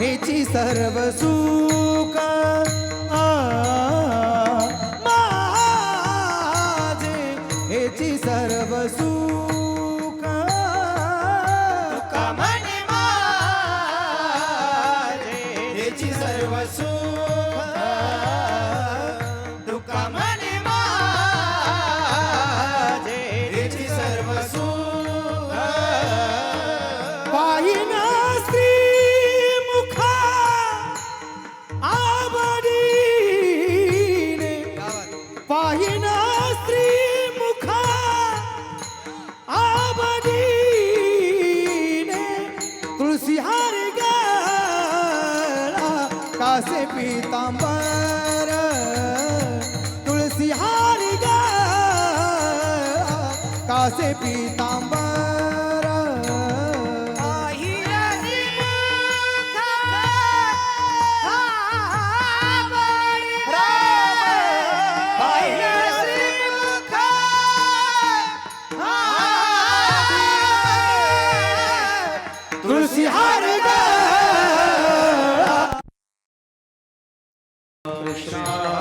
सर्व सुख हेची सर्व सुख आ, माझे हेची सर्व सुख कासे पितांबर तुळसी हारी गळा कासे पितांबर? जय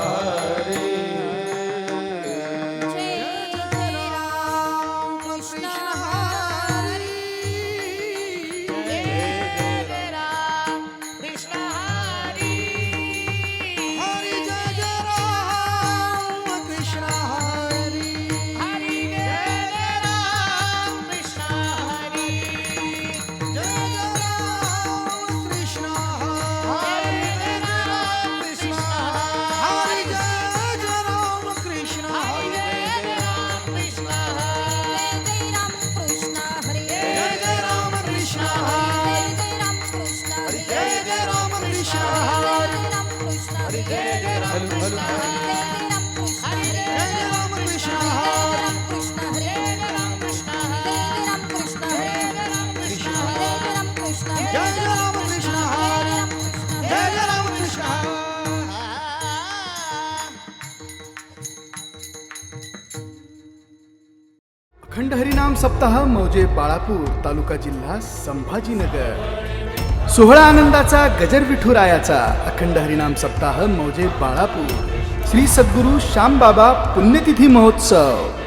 हरी जय जय राम कृष्ण हरी जय राम कृष्ण राम कृष्ण जय जय राम कृष्ण जय जय राम कृष्ण अखंड हरिनाम सप्ताह मौजे बाळापूर तालुका जिल्हा संभाजीनगर. सोहळा आनंदाचा गजर विठुरायाचा. अखंड हरिनाम सप्ताह मौजे बाळापूर. श्री सद्गुरू श्यामबाबा पुण्यतिथी महोत्सव.